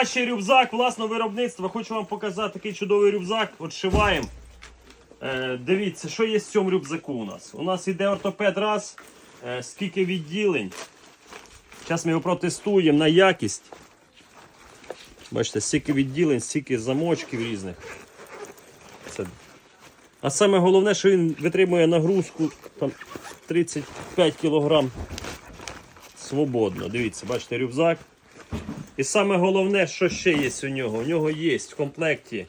Найкращий рюкзак власного виробництва. Хочу вам показати такий чудовий рюкзак. От шиваємо. Е, дивіться, що є в цьому рюкзаку у нас. У нас іде ортопед раз. Е, скільки відділень. Зараз ми його протестуємо на якість. Бачите, стільки відділень, стільки замочків різних. Це... А саме головне, що він витримує нагрузку там, 35 кг свободно. Дивіться, бачите, рюкзак. І саме головне, що ще є у нього. У нього є в комплекті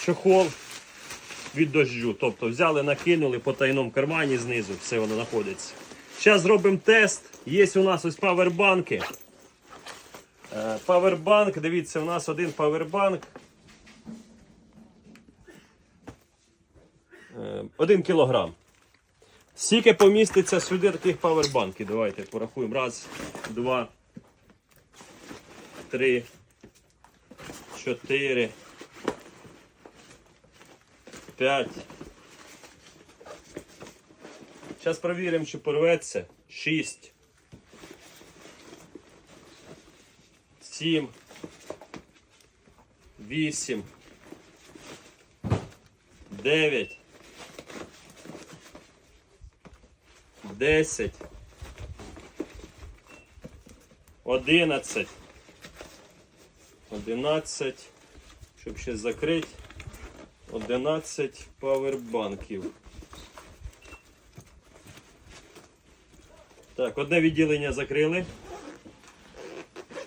чохол від дощу. Тобто взяли, накинули по тайному кармані знизу, все воно знаходиться. Зараз зробимо тест. Є у нас ось павербанки. Е, Павербанк, дивіться, у нас один павербанк. Е, Один кілограм. Скільки поміститься сюди таких павербанків? Давайте порахуємо. Раз, два, три, чотири, п'ять. Зараз перевіримо, чи порветься. Шість. Сім. Вісім. Дев'ять. 10, 11, 11, щоб ще закрити, 11 павербанків. Так, одне відділення закрили.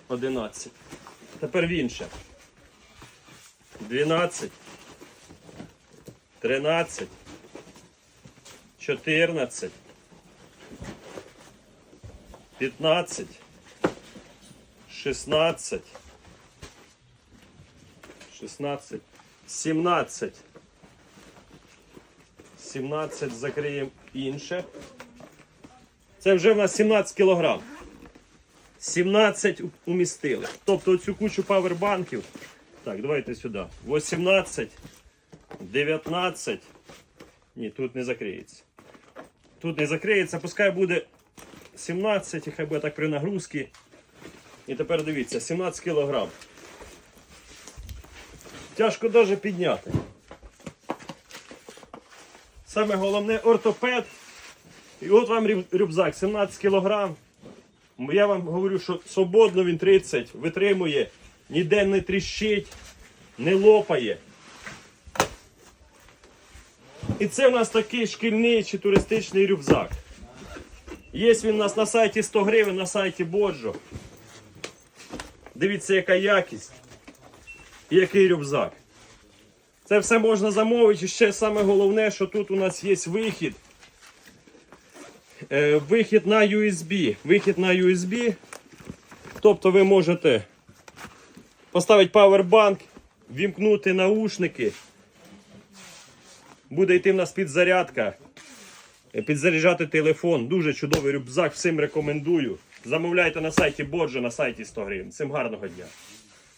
11. Тепер в інше. 12, 13, 14, 15, 16, 16, 17, 17 закриємо інше. Це вже в нас 17 кілограм. 17 умістили. Тобто цю кучу павербанків. Так, давайте сюди. 18, 19. Ні, тут не закриється. Тут не закриється, пускай буде 17, хай буде так при нагрузці. І тепер дивіться, 17 кг. Тяжко навіть підняти. Саме головне ортопед. І от вам рюкзак 17 кг. Я вам говорю, що свободно він 30, витримує, ніде не тріщить, не лопає. І це в нас такий шкільний чи туристичний рюкзак. Є він у нас на сайті 100 гривень, на сайті Боджо. Дивіться, яка якість. І який рюкзак. Це все можна замовити. І ще саме головне, що тут у нас є вихід. Е, вихід на USB. Вихід на USB. Тобто ви можете поставити павербанк, вімкнути наушники. Буде йти в нас підзарядка. Підзаряджати телефон. Дуже чудовий рюкзак, всім рекомендую. Замовляйте на сайті Боджо, на сайті 100 гривень. Всім гарного дня.